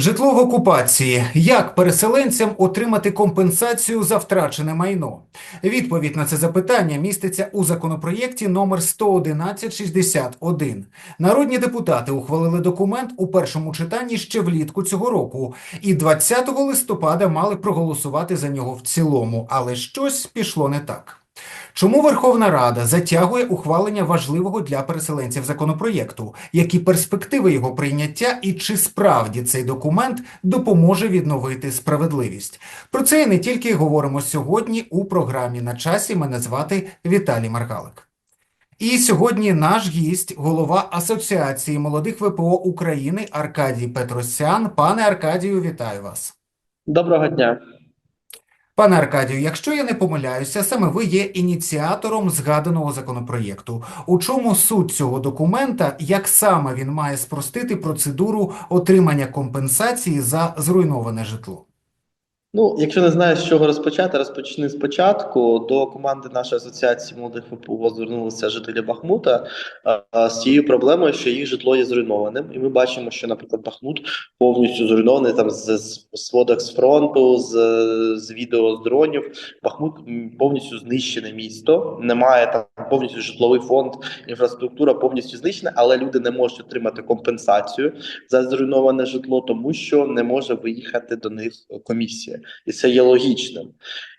Житло в окупації. Як переселенцям отримати компенсацію за втрачене майно? Відповідь на це запитання міститься у законопроєкті номер 11161. Народні депутати ухвалили документ у першому читанні ще влітку цього року, і 20 листопада мали проголосувати за нього в цілому, але щось пішло не так. Чому Верховна Рада затягує ухвалення важливого для переселенців законопроєкту? Які перспективи його прийняття і чи справді цей документ допоможе відновити справедливість? Про це і не тільки говоримо сьогодні у програмі на часі. Мене звати Віталій Маргалик. І сьогодні наш гість, голова Асоціації молодих ВПО України Аркадій Петросян. Пане Аркадію, вітаю вас. Доброго дня. Пане Аркадію, якщо я не помиляюся, саме ви є ініціатором згаданого законопроєкту. У чому суть цього документа, як саме він має спростити процедуру отримання компенсації за зруйноване житло? Ну, якщо не знаєш, з чого розпочати, розпочни спочатку. До команди нашої асоціації молодих ВПО звернулися жителі Бахмута з цією проблемою, що їх житло є зруйнованим. І ми бачимо, що, наприклад, Бахмут повністю зруйнований там з, з сводок з фронту, з, з відео з дронів. Бахмут повністю знищене місто. Немає там повністю житловий фонд, інфраструктура повністю знищена, але люди не можуть отримати компенсацію за зруйноване житло, тому що не може виїхати до них комісія. І це є логічним.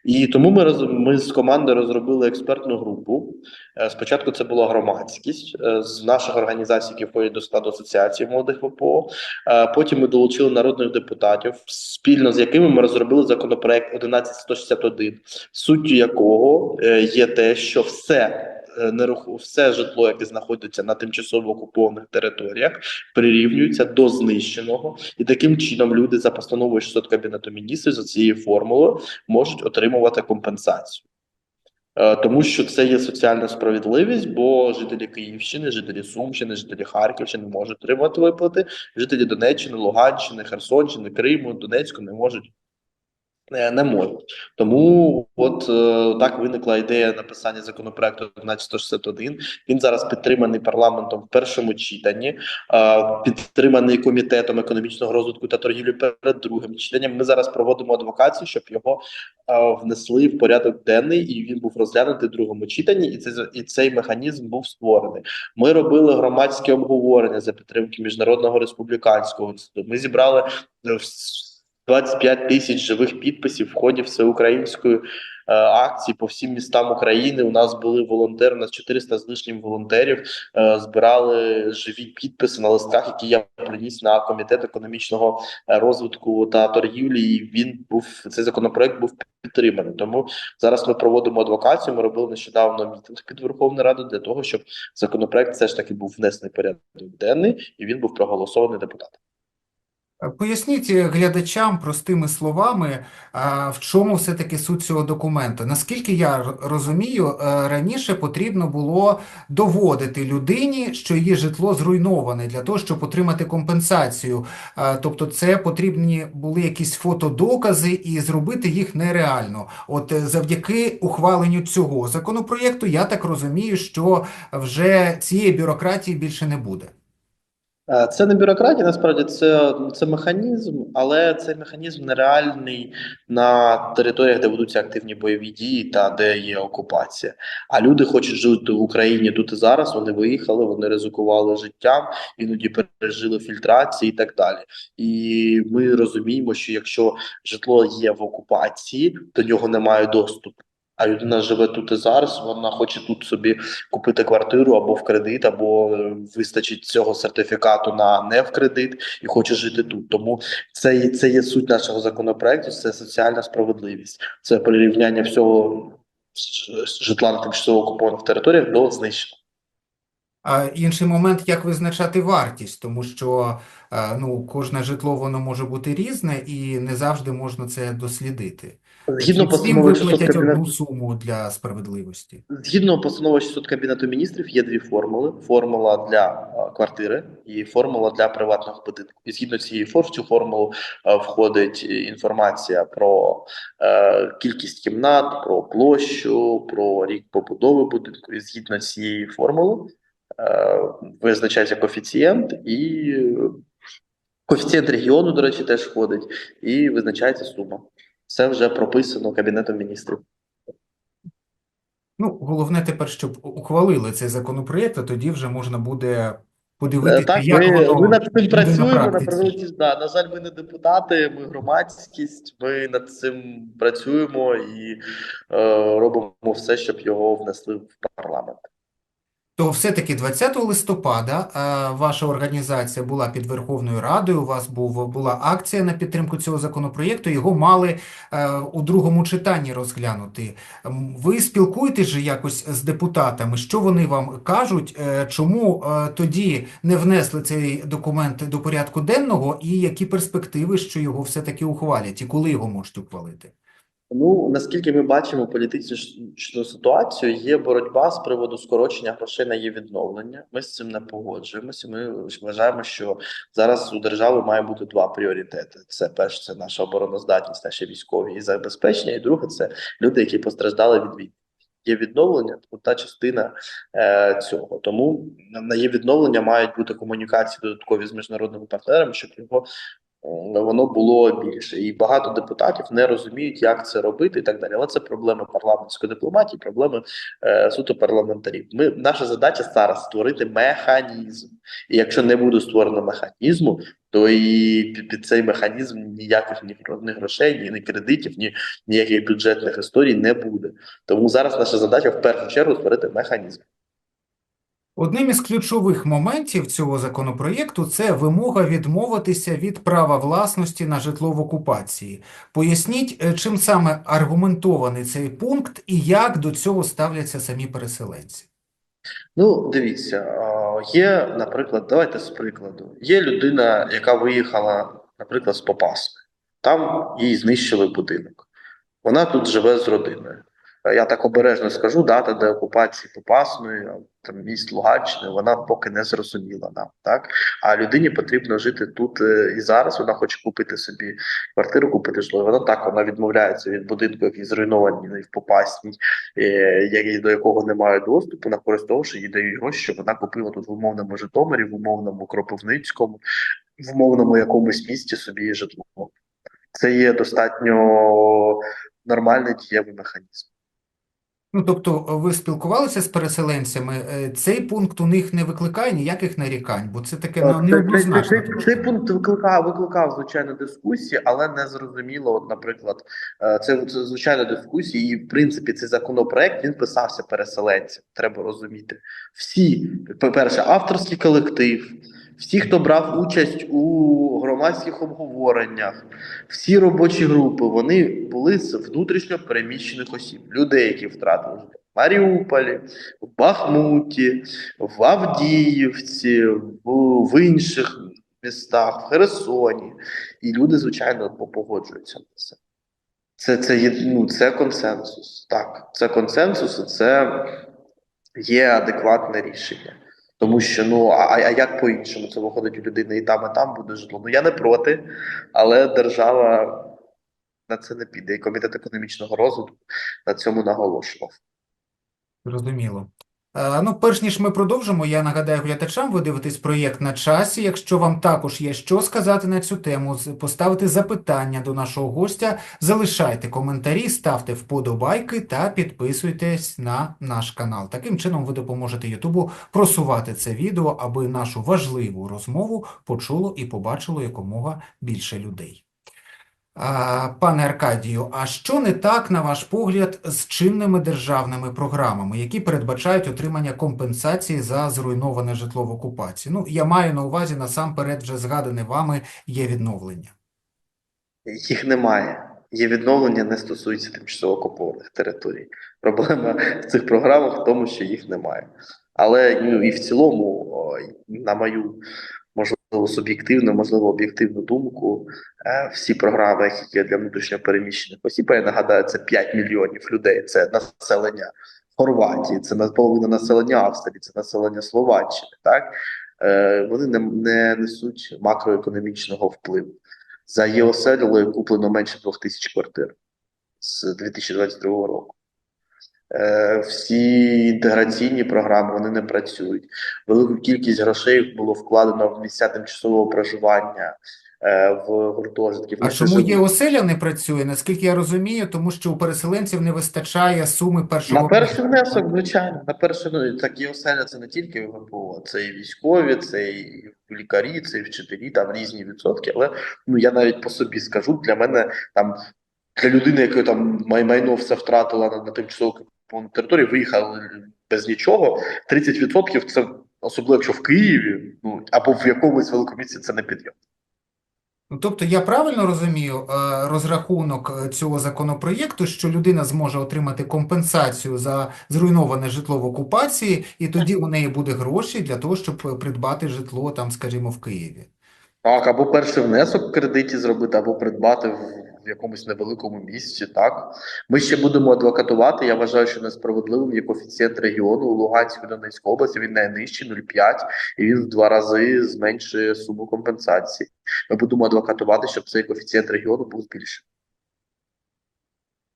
І тому ми роз... ми з командою розробили експертну групу. Е, Спочатку це була громадськість е, з наших організацій, які входять до складу асоціації молодих ВПО. Е, Потім ми долучили народних депутатів, спільно з якими ми розробили законопроект 11161, суттю якого є те, що все. Е, Неруху все житло, яке знаходиться на тимчасово окупованих територіях, прирівнюється до знищеного, і таким чином люди за постановою 600 кабінету міністрів за цією формулою можуть отримувати компенсацію. Е, Тому що це є соціальна справедливість, бо жителі Київщини, жителі Сумщини, жителі Харківщини можуть отримати виплати, жителі Донеччини, Луганщини, Херсонщини, Криму, Донецьку не можуть. Не можуть. Тому от е, так виникла ідея написання законопроекту 1161. Він зараз підтриманий парламентом в першому читанні, е, підтриманий комітетом економічного розвитку та торгівлі перед другим читанням. Ми зараз проводимо адвокацію, щоб його е, внесли в порядок денний, і він був розглянутий в другому читанні, і цей і цей механізм був створений. Ми робили громадське обговорення за підтримки міжнародного республіканського інституту. Ми зібрали е, 25 тисяч живих підписів в ході всеукраїнської е, акції по всім містам України. У нас були волонтери, у нас 400 з лишнім волонтерів е, збирали живі підписи на листках, які я приніс на комітет економічного е, розвитку та торгівлі. І він був цей законопроект був підтриманий. Тому зараз ми проводимо адвокацію. Ми робили нещодавно мітинг під Верховною Радою для того, щоб законопроект все ж таки був внесений в порядок денний і він був проголосований депутатом. Поясніть глядачам простими словами, в чому все-таки суть цього документа. Наскільки я розумію, е, раніше потрібно було доводити людині, що її житло зруйноване для того, щоб отримати компенсацію. Тобто це потрібні були якісь фотодокази і зробити їх нереально. От е, завдяки ухваленню цього законопроєкту, я так розумію, що вже цієї бюрократії більше не буде. Е, Це не бюрократія, насправді це, це механізм, але цей механізм нереальний на територіях, де ведуться активні бойові дії та де є окупація. А люди хочуть жити в Україні тут і зараз. Вони виїхали, вони ризикували життям, іноді пережили фільтрації і так далі. І ми розуміємо, що якщо житло є в окупації, до нього немає доступу. А людина живе тут і зараз, вона хоче тут собі купити квартиру або в кредит, або е, вистачить цього сертифікату на не в кредит і хоче жити тут. Тому це, це є суть нашого законопроекту, це соціальна справедливість, це прирівняння всього житла на тимчасово окупованих територіях до знищення. А інший момент, як визначати вартість, тому що е, ну, кожне житло воно може бути різне і не завжди можна це дослідити. Згідно постанови 600 виплатять кабінету одну суму для справедливості? Згідно постанови 600 Кабінету міністрів є дві формули: формула для квартири і формула для приватного будинку. І згідно цієї форм, в цю формулу входить е, інформація про е, кількість кімнат, про площу, про рік побудови будинку. І згідно цієї формули е, визначається коефіцієнт і е, Коефіцієнт регіону, до речі, теж входить, і визначається сума. Це вже прописано Кабінетом міністрів. Ну, головне тепер, щоб ухвалили цей законопроєкт, а тоді вже можна буде подивитися, Так, як ми, воно ми над цим на працюємо. На превеликий- да, на жаль, ми не депутати, ми громадськість. Ми над цим працюємо і е, робимо все, щоб його внесли в парламент. То все-таки 20 листопада е, ваша організація була під Верховною Радою, у вас був, була акція на підтримку цього законопроєкту, його мали е, у другому читанні розглянути. Ви спілкуєтесь же якось з депутатами, що вони вам кажуть, е, чому тоді не внесли цей документ до порядку денного, і які перспективи, що його все-таки ухвалять, і коли його можуть ухвалити? Ну наскільки ми бачимо політичну ситуацію, є боротьба з приводу скорочення грошей на її відновлення. Ми з цим не погоджуємося. Ми вважаємо, що зараз у держави має бути два пріоритети: це перше, це наша обороноздатність, наші військові і забезпечення. І друге, це люди, які постраждали від війни. Є відновлення, то та частина е, цього. Тому на є відновлення мають бути комунікації додаткові з міжнародними партнерами, щоб його воно було більше. І багато депутатів не розуміють, як це робити, і так далі. Але це проблеми парламентської дипломатії, проблеми е, суто парламентарів. Ми наша задача зараз створити механізм. І якщо не буде створено механізму, то і під, під цей механізм ніяких ні, ні грошей, ні, ні кредитів, ні ніяких бюджетних історій не буде. Тому зараз наша задача в першу чергу створити механізм. Одним із ключових моментів цього законопроєкту це вимога відмовитися від права власності на житло в окупації. Поясніть, е, чим саме аргументований цей пункт і як до цього ставляться самі переселенці. Ну, дивіться, є, наприклад, давайте з прикладу. Є людина, яка виїхала, наприклад, з Попасної. Там їй знищили будинок. Вона тут живе з родиною. Я так обережно скажу, дата деокупації Попасної, там міст Луганщини, вона поки не зрозуміла нам. Так? А людині потрібно жити тут е, і зараз. Вона хоче купити собі квартиру, купити житло. Вона так вона відмовляється від будинку, який зруйнований в Попасній, е, до якого немає доступу, на користь того, що їй дають гроші, щоб вона купила тут в умовному Житомирі, в умовному Кропивницькому, в умовному якомусь місті собі житло. Це є достатньо нормальний дієвий механізм. Ну, тобто, е, ви спілкувалися з переселенцями, е, цей пункт у них не викликає ніяких нарікань, бо це таке ну, Цей, цей, неоднозначно цей, цей пункт викликав, викликав звичайно дискусії, але не зрозуміло. От, наприклад, е, це, це звичайно дискусії, і в принципі цей законопроект він писався переселенцям. Треба розуміти. Всі, по-перше, авторський колектив, всі, хто брав участь у громадських обговореннях, всі робочі групи, вони були з внутрішньо переміщених осіб, людей, які втратили в Маріуполі, в Бахмуті, в Авдіївці, в, інших містах, в Херсоні. І люди, звичайно, погоджуються на це. Це, це, ну, це консенсус. Так, це консенсус, і це є адекватне рішення. Тому що ну а, а як по-іншому це виходить у людини і там, і там буде житло. Ну я не проти, але держава на це не піде. І комітет економічного розвитку на цьому наголошував. Зрозуміло. Е, Ну, перш ніж ми продовжимо, я нагадаю глядачам, ви дивитесь проєкт на часі. Якщо вам також є що сказати на цю тему, поставити запитання до нашого гостя, залишайте коментарі, ставте вподобайки та підписуйтесь на наш канал. Таким чином ви допоможете Ютубу просувати це відео, аби нашу важливу розмову почуло і побачило якомога більше людей. Пане Аркадію, а що не так, на ваш погляд, з чинними державними програмами, які передбачають отримання компенсації за зруйноване житло в окупації? Ну, я маю на увазі насамперед вже згадане вами є відновлення. Їх немає. Є відновлення не стосується тимчасово окупованих територій. Проблема в цих програмах в тому, що їх немає. Але ну, і в цілому, на мою можливо суб'єктивну, можливо, об'єктивну думку, е, всі програми, які є для внутрішньопереміщених осіб, я нагадаю, це 5 мільйонів людей, це населення Хорватії, це на- половина населення Австрії, це населення Словаччини. Так Е, вони не, не несуть макроекономічного впливу. За ЄОСЕЛ куплено менше двох тисяч квартир з 2022 року. Е, Всі інтеграційні програми вони не працюють. Велику кількість грошей було вкладено в місця тимчасового проживання, е, в гуртожитків. А чому є оселя не працює? Наскільки я розумію, тому що у переселенців не вистачає суми першого На перший внесок, звичайно, на перший ну, такі оселя це не тільки ВПО, це і військові, це і лікарі, це і вчителі, там різні відсотки. Але ну я навіть по собі скажу, для мене там для людини, яка там май- майно все втратила на, на тимчасово окупованій території, виїхала без нічого. 30% це особливо якщо в Києві, ну або в якомусь великому місці це не підйом. Ну, Тобто я правильно розумію е, розрахунок е, цього законопроєкту, що людина зможе отримати компенсацію за зруйноване житло в окупації, і тоді у неї буде гроші для того, щоб придбати житло там, скажімо, в Києві. Так, або перший внесок в кредиті зробити, або придбати в якомусь невеликому місці. Так ми ще будемо адвокатувати. Я вважаю, що несправедливим є коефіцієнт регіону у Луганській Донецькій області. Він найнижчий 0,5, і він в два рази зменшує суму компенсації. Ми будемо адвокатувати, щоб цей коефіцієнт регіону був збільшений.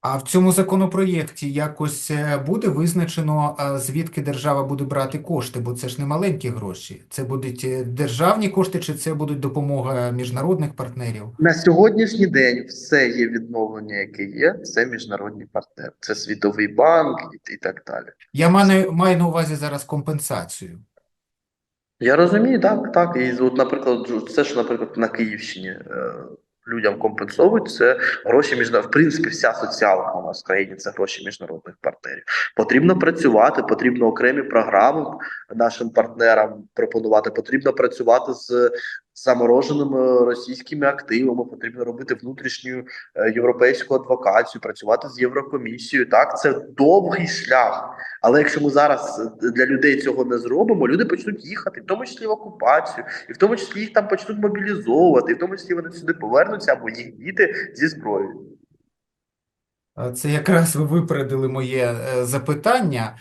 А в цьому законопроєкті якось е, буде визначено, е, звідки держава буде брати кошти, бо це ж не маленькі гроші. Це будуть е, державні кошти, чи це будуть допомога міжнародних партнерів? На сьогоднішній день все є відновлення, яке є. Це міжнародні партнери, це Світовий банк і, так далі. Я маю, маю на увазі зараз компенсацію. Я розумію, так, так. І от, наприклад, це що, наприклад, на Київщині людям компенсовують, це гроші міжна... В принципі, вся соціалка у нас в країні це гроші міжнародних партнерів. Потрібно працювати, потрібно окремі програми нашим партнерам пропонувати. Потрібно працювати з замороженими російськими активами. Потрібно робити внутрішню е, європейську адвокацію, працювати з Єврокомісією. Так, це довгий шлях. Але якщо ми зараз е, для людей цього не зробимо, люди почнуть їхати, в тому числі в окупацію, і в тому числі їх там почнуть мобілізовувати, і в тому числі вони сюди повернуться або їх діти зі зброєю. Це якраз ви випередили моє е, запитання.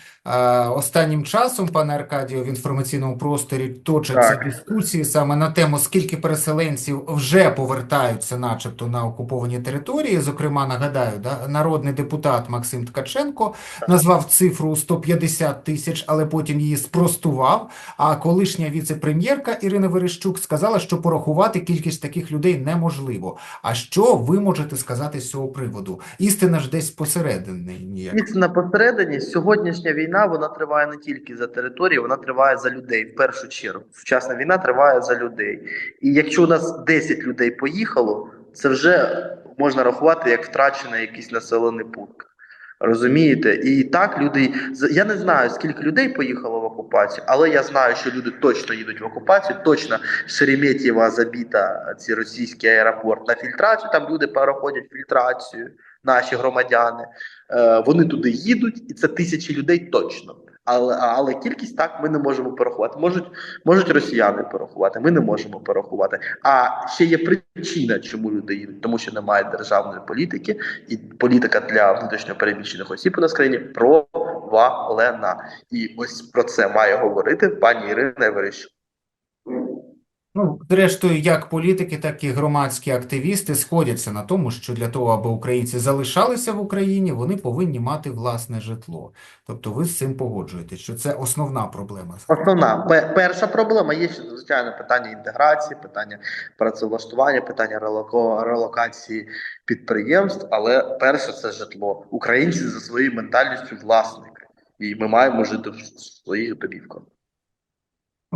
Останнім часом, пане Аркадію, в інформаційному просторі точаться Так. дискусії саме на тему, скільки переселенців вже повертаються начебто на окуповані території. Зокрема, нагадаю, да, народний депутат Максим Ткаченко назвав цифру 150 тисяч, але потім її спростував. А колишня віце-прем'єрка Ірина Верещук сказала, що порахувати кількість таких людей неможливо. А що ви можете сказати з цього приводу? Істина ж десь посередині ніяк. Істина посередині, сьогоднішня війна вона триває не тільки за територію, вона триває за людей в першу чергу. Сучасна війна триває за людей. І якщо у нас 10 людей поїхало, це вже можна рахувати як втрачений якийсь населений пункт. Розумієте? І так люди. Я не знаю, скільки людей поїхало в окупацію, але я знаю, що люди точно їдуть в окупацію. Точно Шереметьєва забіта ці російський аеропорт на фільтрацію. Там люди проходять фільтрацію, наші громадяни. Е, Вони туди їдуть, і це тисячі людей точно. Але, але кількість так ми не можемо порахувати. Можуть, можуть росіяни порахувати, ми не можемо порахувати. А ще є причина, чому люди їдуть, тому що немає державної політики, і політика для внутрішньо переміщених осіб у нас країні провалена. І ось про це має говорити пані Ірина Верещук. Ну, зрештою, як політики, так і громадські активісти сходяться на тому, що для того, аби українці залишалися в Україні, вони повинні мати власне житло. Тобто ви з цим погоджуєтесь, що це основна проблема. Основна перша проблема є звичайно питання інтеграції, питання працевлаштування, питання релокації підприємств. Але перше це житло. Українці за своєю ментальністю власники, і ми маємо жити в своїх домівках.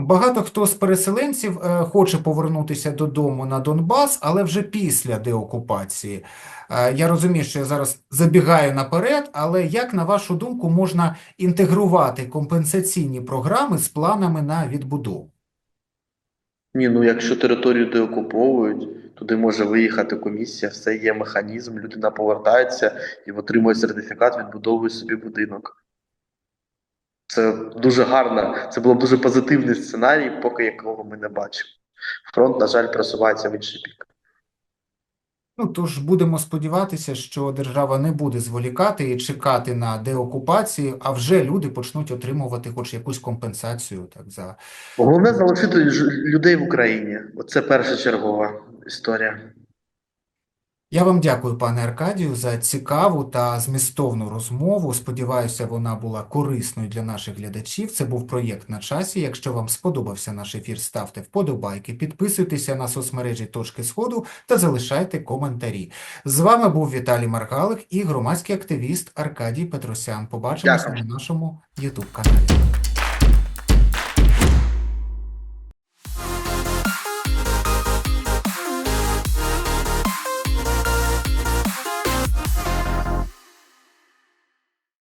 Багато хто з переселенців е, хоче повернутися додому на Донбас, але вже після деокупації. Е, я розумію, що я зараз забігаю наперед, але як, на вашу думку, можна інтегрувати компенсаційні програми з планами на відбудову? Ні, ну якщо територію деокуповують, туди може виїхати комісія, все є механізм, людина повертається і отримує сертифікат, відбудовує собі будинок. Це дуже гарно, це було б дуже позитивний сценарій, поки якого ми не бачимо. Фронт, на жаль, просувається в інший бік. Ну, тож будемо сподіватися, що держава не буде зволікати і чекати на деокупацію, а вже люди почнуть отримувати хоч якусь компенсацію так, за Головне залишити людей в Україні. Оце першочергова історія. Я вам дякую, пане Аркадію, за цікаву та змістовну розмову. Сподіваюся, вона була корисною для наших глядачів. Це був проєкт на часі. Якщо вам сподобався наш ефір, ставте вподобайки, підписуйтеся на соцмережі Точки Сходу та залишайте коментарі. З вами був Віталій Маргалик і громадський активіст Аркадій Петросян. Побачимося на нашому YouTube каналі.